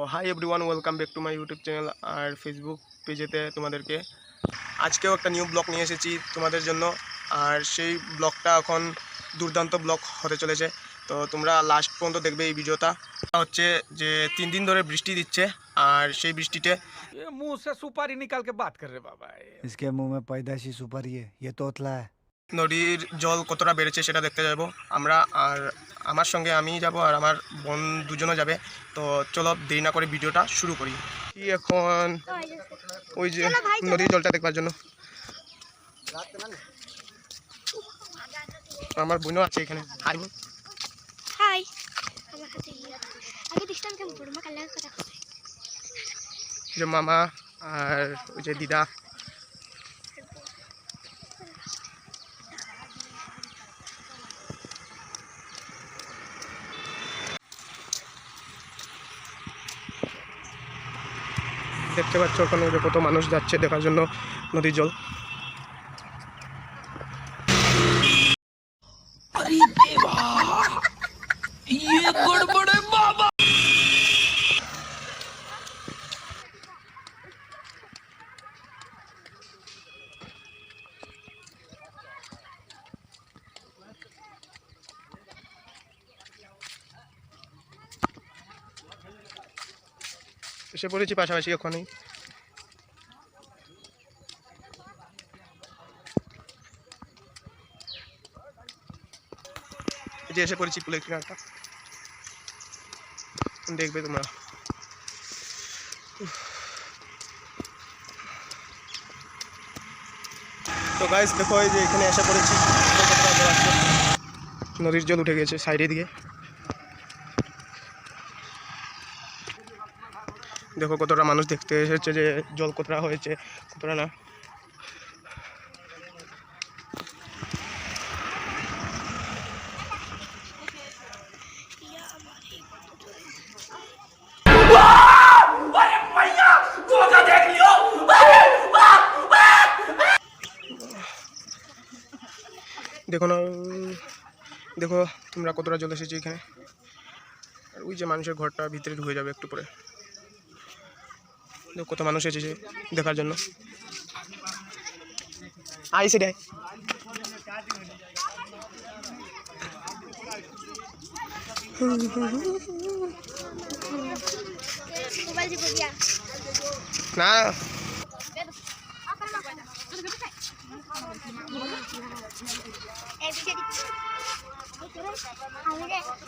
Hi everyone welcome back to my YouTube channel R Facebook পেজেতে তোমাদেরকে আজকেও একটা নিউ ব্লগ নিয়ে এসেছি তোমাদের জন্য আর সেই ব্লগটা এখন দুর্দান্ত ব্লগ হতে চলেছে তো তোমরা লাস্ট পর্যন্ত দেখবে এই ভিডিওটা হচ্ছে যে তিন দিন ধরে বৃষ্টি দিচ্ছে আর সেই বৃষ্টিতে ये मुंह से सुपारी निकाल के बात कर रहे बाबा ये। इसके मुंह में पैदाशी सुपारी है ये तोतला है নদীর জল কতটা বেড়েছে সেটা দেখতে যাব আমরা আর আমার সঙ্গে আমি যাব আর আমার বোন দুজনও যাবে। তো চলো দেরি না করে ভিডিওটা শুরু করি। কি এখন? ওই যে নদীর জলটা দেখবার জন্য। আমার বোনও আছে এখানে। হাই বোন হাই যে মামা আর ওই যে দিদা। দেখতে পাচ্ছ ওখানে কত মানুষ যাচ্ছে দেখার জন্য নদীর জল। এসে পড়েছি পাশাপাশি ওখানেই এই যে এসে পড়েছি পুলের কিনারটা দেখবে তোমরা। তো গাইস দেখো এই যে এখানে এসে পড়েছি। নদীর জল উঠে গেছে সাইডের দিকে। দেখো কতটা মানুষ দেখতে এসেছে যে জল কতটা হয়েছে, কতটা না। দেখো না, দেখো তোমরা কতটা জল এসেছে এখানে। আর ওই যে মানুষের ঘরটা ভিতরে ঢুকে যাবে একটু পরে। কত মানুষ এসেছে দেখার জন্য। আই মোবাইল না।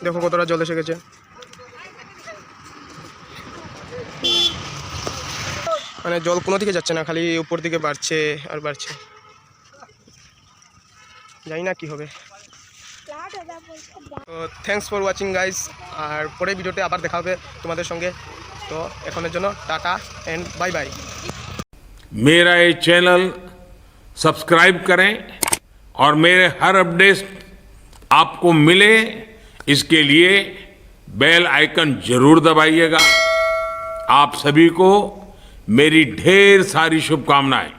দেখো কতটা জল এসে গেছে। মানে জল কোনো দিকে যাচ্ছে না খালি উপর দিকে বাড়ছে আর বাড়ছে জানি না কি হবে লাট দাদা বলছে তো থ্যাংকস ফর ওয়াচিং গাইস আর পরে ভিডিওতে আবার দেখা হবে তোমাদের সঙ্গে তো এখনের জন্য টাটা অ্যান্ড বাই বাই मेरा ये चैनल सब्सक्राइब करें और मेरे हर अपडेट आपको मिले इसके लिए बेल आइकन जरूर दबाइएगा आप सभी को मेरी ढेर सारी शुभकामनाएँ।